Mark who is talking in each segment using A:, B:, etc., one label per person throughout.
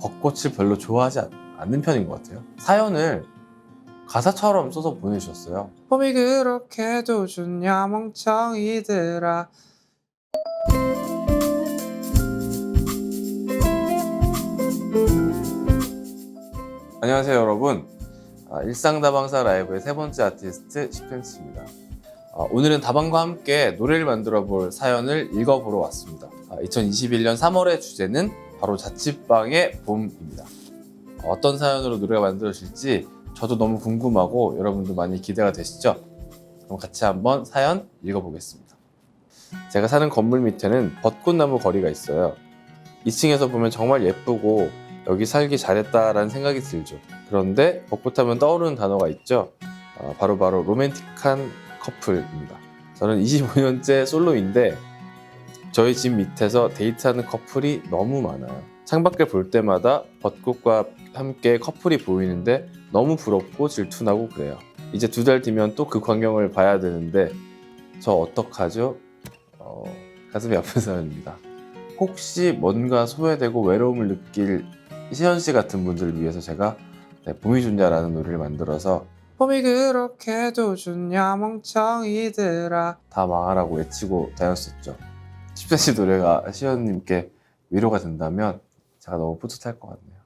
A: 벚꽃을 별로 좋아하지 않- 않는 편인 것 같아요. 사연을 가사처럼 써서 보내주셨어요. 봄이 그렇게도 좋냐 멍청이들아. 안녕하세요 여러분. 아, 일상다방사 라이브의 세 번째 아티스트 10cm입니다. 아, 오늘은 다방과 함께 노래를 만들어 볼 사연을 읽어보러 왔습니다. 2021년 3월의 주제는 바로 자취방의 봄입니다. 어, 어떤 사연으로 노래가 만들어질지 저도 너무 궁금하고 여러분도 많이 기대가 되시죠? 그럼 같이 한번 사연 읽어보겠습니다. 제가 사는 건물 밑에는 벚꽃나무 거리가 있어요. 2층에서 보면 정말 예쁘고 여기 살기 잘했다라는 생각이 들죠. 그런데 벚꽃 하면 떠오르는 단어가 있죠. 어, 바로 바로 로맨틱한 커플입니다. 저는 25년째 솔로인데 저희 집 밑에서 데이트하는 커플이 너무 많아요. 창밖을 볼 때마다 벚꽃과 함께 커플이 보이는데 너무 부럽고 질투나고 그래요. 이제 두 달 뒤면 또 그 광경을 봐야 되는데 저 어떡하죠? 어, 가슴이 아픈 사연입니다. 혹시 뭔가 소외되고 외로움을 느낄 시현 씨 같은 분들을 위해서 제가 네, 봄이 좋냐라는 노래를 만들어서 봄이 그렇게도 좋냐 멍청이들아 다 망하라고 외치고 다녔었죠. 10cm 노래가 시현님께 위로가 된다면 제가 너무 뿌듯할 것 같네요.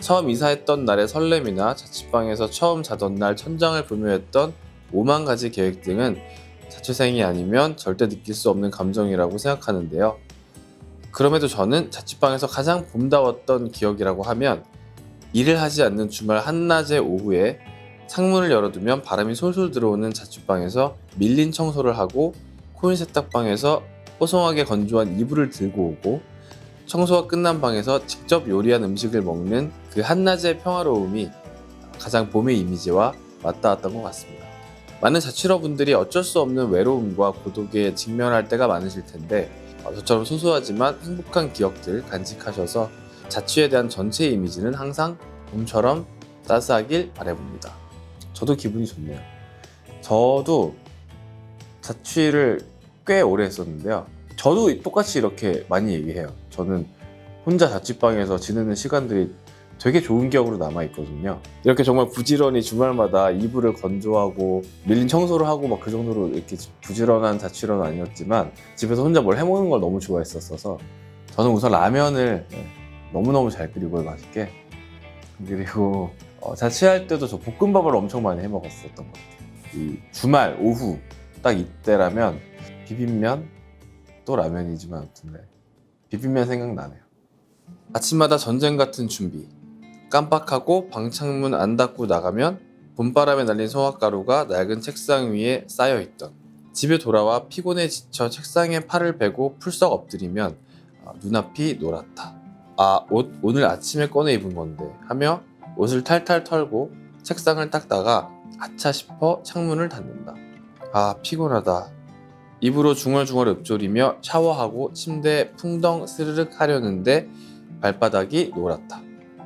A: 처음 이사했던 날의 설렘이나 자취방에서 처음 자던 날 천장을 보며 했던 오만 가지 계획 등은 자취생이 아니면 절대 느낄 수 없는 감정이라고 생각하는데요. 그럼에도 저는 자취방에서 가장 봄다웠던 기억이라고 하면 일을 하지 않는 주말 한낮의 오후에 창문을 열어두면 바람이 솔솔 들어오는 자취방에서 밀린 청소를 하고 코인 세탁방에서 뽀송하게 건조한 이불을 들고 오고 청소가 끝난 방에서 직접 요리한 음식을 먹는 그 한낮의 평화로움이 가장 봄의 이미지와 맞닿았던 것 같습니다. 많은 자취러분들이 어쩔 수 없는 외로움과 고독에 직면할 때가 많으실 텐데 어, 저처럼 소소하지만 행복한 기억들 간직하셔서 자취에 대한 전체 이미지는 항상 봄처럼 따스하길 바라봅니다. 저도 기분이 좋네요. 저도 자취를 꽤 오래 했었는데요. 저도 똑같이 이렇게 많이 얘기해요. 저는 혼자 자취방에서 지내는 시간들이 되게 좋은 기억으로 남아 있거든요. 이렇게 정말 부지런히 주말마다 이불을 건조하고 밀린 청소를 하고 막 그 정도로 이렇게 부지런한 자취는 아니었지만 집에서 혼자 뭘 해먹는 걸 너무 좋아했었어서 저는 우선 라면을 네, 너무너무 잘 끓이고요 맛있게 그리고 어, 자취할 때도 저 볶음밥을 엄청 많이 해 먹었었던 것 같아요. 이 주말 오후 딱 이때라면 비빔면 또 라면이지만 아무튼 네. 비빔면 생각나네요. 아침마다 전쟁 같은 준비. 깜빡하고 방창문 안 닫고 나가면 봄바람에 날린 소화가루가 낡은 책상 위에 쌓여 있던. 집에 돌아와 피곤해 지쳐 책상에 팔을 베고 풀썩 엎드리면 아, 눈앞이 노랗다. 아, 옷 오늘 아침에 꺼내 입은 건데 하며 옷을 탈탈 털고 책상을 닦다가 아차 싶어 창문을 닫는다. 아, 피곤하다. 입으로 중얼중얼 읊조리며 샤워하고 침대에 풍덩 스르륵 하려는데 발바닥이 노랗다.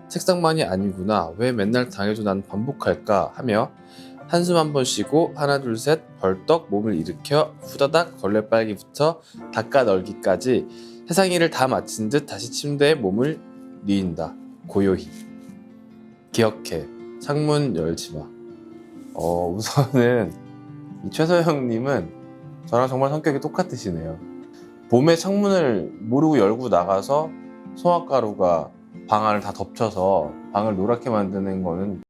A: 책상만이 아니구나. 왜 맨날 당해도 난 반복할까 하며 한숨 한 번 쉬고 하나 둘 셋 벌떡 몸을 일으켜 후다닥 걸레빨기부터 닦아 널기까지 세상 일을 다 마친 듯 다시 침대에 몸을 뉘인다. 고요히. 기억해. 창문 열지 마. 어, 우선은 이 최서영님은 저랑 정말 성격이 똑같으시네요. 봄에 창문을 모르고 열고 나가서 소화가루가 방 안을 다 덮쳐서 방을 노랗게 만드는 거는